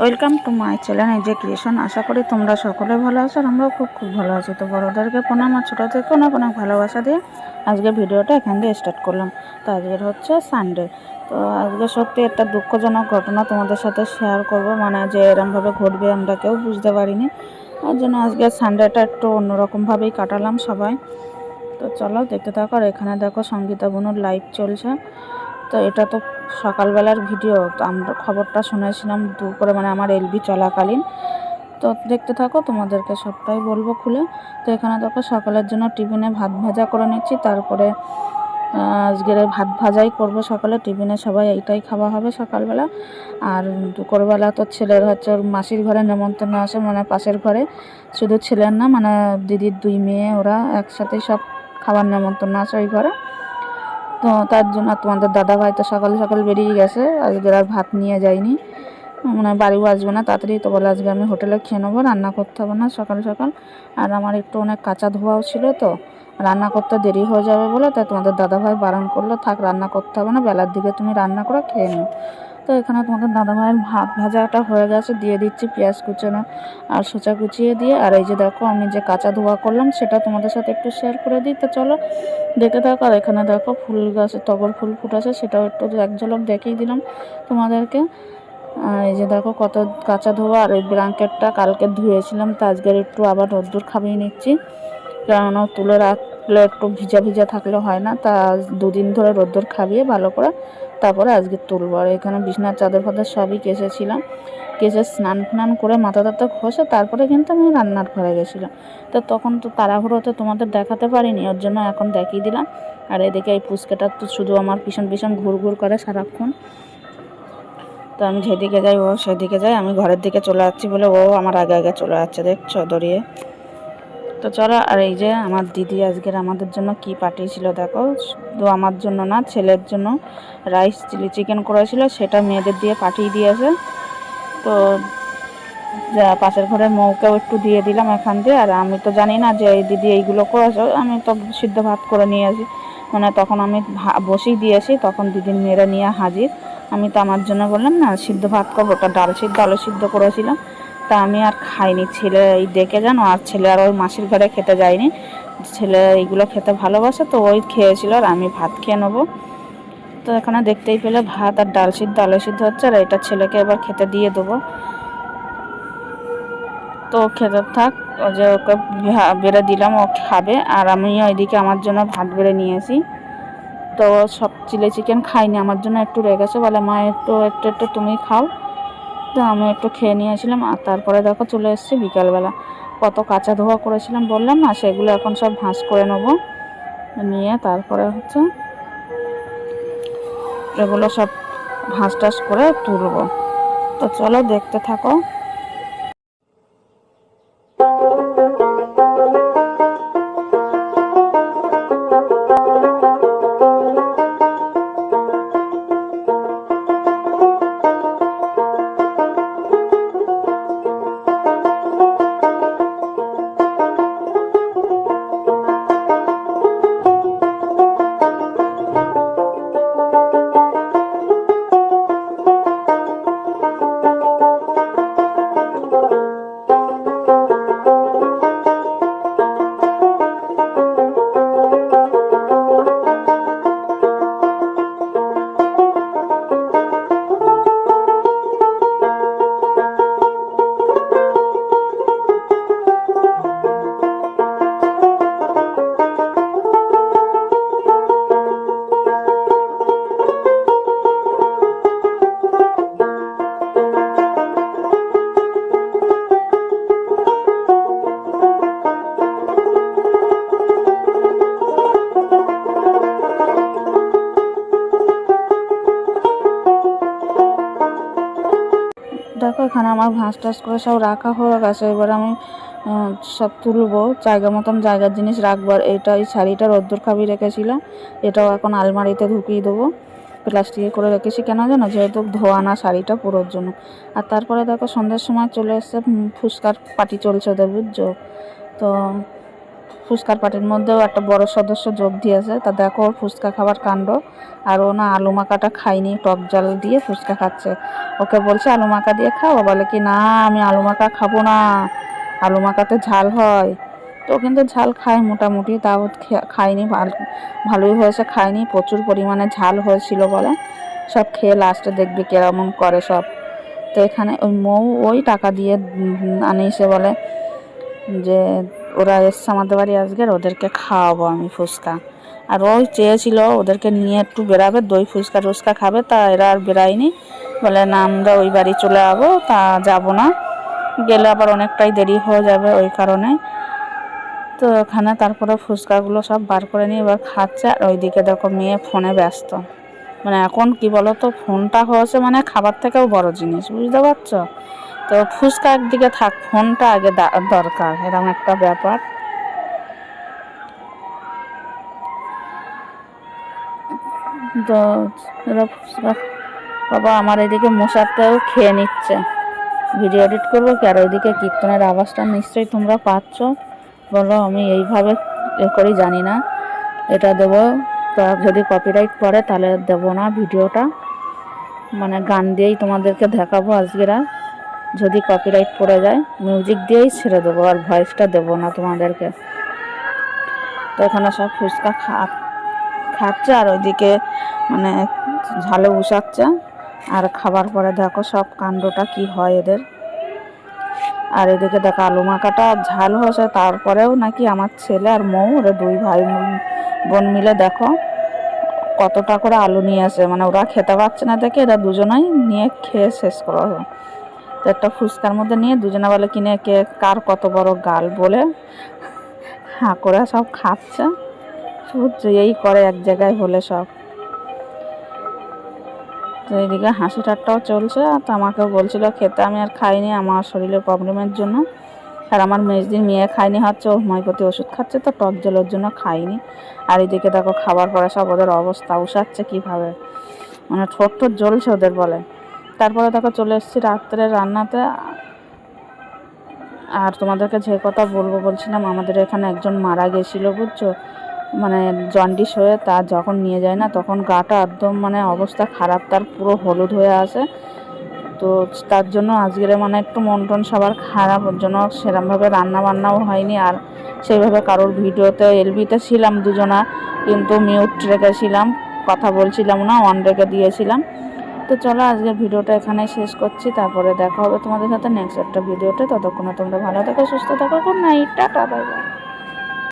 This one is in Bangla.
ওয়েলকাম টু মাই চ্যানেল এই যে ক্রিয়েশন আশা করি তোমরা সকলে ভালো আছো আর আমরাও খুব খুব ভালো আছি। তো বড়োদেরকে প্রণাম আর ছোটো থেকে অনেক অনেক ভালোবাসা দিয়ে আজকে ভিডিওটা এখান দিয়ে স্টার্ট করলাম। তো আজকের হচ্ছে সানডে তো আজকে সত্যি একটা দুঃখজনক ঘটনা তোমাদের সাথে শেয়ার করব। মানে যে এরমভাবে ঘটবে আমরা কেউ বুঝতে পারিনি। তার জন্য আজকে সানডেটা একটু অন্যরকমভাবেই কাটালাম সবাই। তো চলো দেখতে থাকো, আর এখানে দেখো সঙ্গীতা বুনুর লাইভ চলছে। তো এটা তো সকালবেলার ভিডিও, তো আমরা খবরটা শুনেছিলাম দুপুরে মানে আমার এলবি চলাকালীন। তো দেখতে থাকো, তোমাদেরকে সবটাই বলব খুলে। তো এখানে দেখো, সকালের জন্য টিফিনে ভাত ভাজা করে নিচ্ছি, তারপরে আজকের ভাত ভাজাই করব সকালে। টিফিনে সবাই এইটাই খাওয়া হবে সকালবেলা। আর দুপুরবেলা তো ছেলের হচ্ছে, ওর মাসির ঘরে নেমন্তন্ন আসে মানে পাশের ঘরে। শুধু ছেলের না মানে দিদির দুই মেয়ে, ওরা একসাথেই সব খাবার নেমন্তন্ন আসে ওই ঘরে। তো তার জন্য তোমাদের দাদা ভাই তো সকালে সকাল বেরিয়ে গেছে। আজকে আর ভাত নিয়ে যায়নি মানে বাড়িও আসবে না, তাড়াতাড়ি তো বলে আজকে আমি হোটেলে খেয়ে নেব, রান্না করতে হবে না সকাল সকাল। আর আমার একটু অনেক কাঁচা ধোয়াও ছিল তো, রান্না করতে দেরি হয়ে যাবে বলে, তাই তোমাদের দাদাভাই বারণ করল, থাক রান্না করতে হবে না, বেলার দিকে তুমি রান্না করে, খেয়ে নিও। তো এখানে তোমাদের দাদাভাইয়ের ভাত ভাজাটা হয়ে গেছে। দিয়ে দিচ্ছি পেঁয়াজ কুচানো আর সোচা কুচিয়ে দিয়ে। আর এই যে দেখো, আমি যে কাঁচা ধোয়া করলাম, সেটা তোমাদের সাথে একটু শেয়ার করে দিই। তো চলো, দেখে থাকো। আর এখানে দেখো, ফুল গাছে টগর ফুল ফুটাছে, সেটাও একটু এক ঝলক দেখিয়ে দিলাম তোমাদেরকে। আর এই যে দেখো, কত কাঁচা ধোয়া। আর এই ব্ল্যাঙ্কেটটা কালকে ধুয়েছিলাম, তো আজকের একটু আবার রোদ্দুর খাবিয়ে নিচ্ছি। কেননা তুলে রাখলে একটু ভিজা ভিজা থাকলে হয় না। তা দুদিন ধরে রোদ্দুর খাবিয়ে ভালো করে তারপরে আজকে তুলব। আর এখানে বিছনার চাদর ফাদর সবই কেসেছিলাম কেসে স্নান ফ্নান করে মাথা টাথা ঘষে তারপরে কিন্তু আমি রান্নার ঘরে গেছিলাম। তো তখন তো তাড়াহুড়োতে তোমাদের দেখাতে পারিনি, ওর জন্য এখন দেখিয়ে দিলাম। আর এদিকে এই পুচকেটা তো শুধু আমার পিছন পিছন ঘুর ঘুর করে সারাক্ষণ। তো আমি যেদিকে যাই ও সেদিকে যাই আমি ঘরের দিকে চলে যাচ্ছি বলে ও আমার আগে আগে চলে যাচ্ছে, দেখছ? দড়িয়ে। তো চলো আর এই যে আমার দিদি আজকের আমাদের জন্য কি পাঠিয়েছিল দেখো। শুধু আমার জন্য না, ছেলের জন্য রাইস চিলি চিকেন করেছিল, সেটা মেয়েদের দিয়ে পাঠিয়ে দিয়েছে। তো যা, পাশের ঘরের মৌকেও একটু দিয়ে দিলাম এখান দিয়ে। আর আমি তো জানি না যে এই দিদি এইগুলো করেছে, আমি তো সিদ্ধ ভাত করে নিয়ে আসি। মানে তখন আমি বসেই দিয়েছি তখন দিদির মেয়েরা নিয়ে হাজির। আমি তো আমার জন্য বললাম না, সিদ্ধ ভাত করব, ওটা ডাল সিদ্ধ, আলু সিদ্ধ করেছিলাম। তা আমি আর খাইনি। ছেলে এই দেখে জানো, আর ছেলে আর ওই মাসির ঘরে খেতে যায়নি। ছেলে এইগুলো খেতে ভালোবাসে, তো ওই খেয়েছিল আর আমি ভাত খেয়ে নেব। তো এখানে দেখতেই পেলে ভাত আর ডাল সিদ্ধ, আলু সিদ্ধ হচ্ছে, আর এটা ছেলেকে এবার খেতে দিয়ে দেবো। তো খেতে থাক যে ওকে বেড়ে দিলাম, ও খাবে। আর আমি ওইদিকে আমার জন্য ভাত বেড়ে নিয়েছি তো সব চিলি চিকেন খাইনি আমার জন্য একটু রেগেছে বলে, মা, একটু একটু একটু তুমি খাও। তো আমি একটু খেয়ে নিয়েছিলাম, আর তারপরে দেখো চলে এসেছি বিকালবেলা। কত কাঁচা ধোয়া করেছিলাম, বললাম না, সেগুলো এখন সব ভাঁজ করে নেব। নিয়ে তারপরে হচ্ছে এগুলো সব ভাঁজ টাস করে তুলব। তো চলো দেখতে থাকো। দেখো এখানে আমার ঘাস টাস করে সব রাখা হয়ে গেছে। এবার আমি সব তুলবো, জায়গা মতন জায়গার জিনিস রাখবার এটা, এই শাড়িটা রোদ্দুর খাবি রেখেছিলাম, এটাও এখন আলমারিতে ঢুকিয়ে দেবো, প্লাস্টিকে করে রেখেছি। কেন জানো? যেহেতু ধোয়া না শাড়িটা পুরোর জন্য। আর তারপরে দেখো সন্ধ্যের সময় চলে এসছে ফুচকার পাটি চলছে ওদের বুঝছ? তো ফুচকার পার্টির মধ্যেও একটা বড় সদস্য যোগ দিয়েছে। তা দেখো, ফুচকা খাবার কাণ্ড। আর ও না আলু মাখাটা খায়নি, টক জল দিয়ে ফুচকা খাচ্ছে। ওকে বলছে, আলু মাখা দিয়ে খাও? বলে কি, না, আমি আলু মাখা খাব না। আলু মাখাতে ঝাল হয়। তো কিন্তু ঝাল খায় মোটামুটি, তাও খায়নি, ভালো- ভালোই হয়েছে, খায়নি। প্রচুর পরিমাণে ঝাল হয়েছিল বলে। সব খেয়ে লাস্টে দেখবি কেমন করে সব। তো এখানে ওই মৌ ওই টাকা দিয়ে আনিয়েছে বলে যে ওরা এসছে আমাদের বাড়ি আজকে ওদেরকে খাওয়াবো আমি ফুচকা। আর ওই চেয়েছিল ওদেরকে নিয়ে একটু বেরাবে দই ফুচকা টুচকা খাবে, তা এরা আর বেরায়নি বলে, না, আমরা ওই বাড়ি চলে যাব তা যাব না। গেলে আবার অনেকটাই দেরি হয়ে যাবে ওই কারণে। তো ওখানে তারপরে ফুচকাগুলো সব বার করে নিয়ে এবার খাচ্ছে, আর ওইদিকে দেখো মেয়ে ফোনে ব্যস্ত। মানে এখন কি বলো তো ফোনটা হয়েছে মানে খাবার থেকেও বড় জিনিস, বুঝতে পারছ? তো ফুচকা একদিকে থাক, ফোনটা আগে দরকার, এরকম একটা ব্যাপার। তো বাবা আমার এদিকে মশারটাও খেয়ে নিচ্ছে। ভিডিও এডিট করব কি? আর ওইদিকে কীর্তনের আওয়াজটা নিশ্চয়ই তোমরা পাচ্ছ। বলো, আমি এইভাবে এ করি, জানি না। এটা দেবো। তা যদি কপিরাইট পড়ে, তাহলে দেবো না ভিডিওটা। মানে গান দিয়েই তোমাদেরকে দেখাবো আজকেরা। যদি কপিরাইট পড়ে যায় মিউজিক দিয়েই ছেড়ে দেবো আর ভয়েসটা দেবো না তোমাদেরকে। তো এখানে সব ফুচকা খা, খাচ্ছে আর ওইদিকে মানে ঝালে উষাচ্ছে আর খাবার পরে দেখো সব কাণ্ডটা কি হয় এদের। আর এদিকে দেখো আলু মাখাটা ঝাল হয়েছে, তারপরেও নাকি আমার ছেলে আর মৌ, ওরা দুই ভাই বোন- মিলে দেখো কতটা করে আলু নিয়ে আসে। মানে ওরা খেতে পারছে না দেখে, এরা দুজনাই নিয়ে খেয়ে শেষ করা। তো একটা ফুচকার মধ্যে নিয়ে দুজনে বলে কিনে কে কার কত বড় গাল বলে হাঁ করে সব খাচ্ছে। সূর্য এই করে এক জায়গায় হলে সব। তো এইদিকে হাসি ঠাট্টাও চলছে, আর তো আমাকেও বলছিল খেতে আমি আর খাইনি, আমার শরীরের প্রবলেমের জন্য। আর আমার মেজদিন মেয়ে খায়নি, হচ্ছে ও হোমিওপ্যাথি ওষুধ খাচ্ছে, তো টক জলের জন্য খাইনি। আর এদিকে দেখো খাবার পরে সব ওদের অবস্থা উষাচ্ছে কীভাবে। মানে ঠোঁট ঠোঁট জ্বলছে ওদের বলে। তারপরে দেখো চলে এসেছি রাত্রে রান্নাতে। আর তোমাদেরকে যে কথা বলব বলছিলাম, আমাদের এখানে একজন মারা গেছিল, বুঝছ? মানে জন্ডিস হয়ে তার যখন নিয়ে যায় না, তখন গাটা একদম মানে অবস্থা খারাপ, তার পুরো হলুদ হয়ে আসে তো তার জন্য আজকের মানে একটু মন টন সবার খারাপ, ওর জন্য সেরমভাবে রান্না বান্নাও হয়নি। আর সেইভাবে কারোর ভিডিওতে এলবিতে ছিলাম দুজনা, কিন্তু মিউট রেখেছিলাম, কথা বলছিলাম না অন রেখে দিয়েছিলাম। তো চলো, আজকের ভিডিওটা এখানে শেষ করছি। তারপরে দেখা হবে তোমাদের সাথে নেক্সট একটা ভিডিওতে। ততক্ষণে তোমরা ভালো থাকো, সুস্থ থাকো good night tata bye bye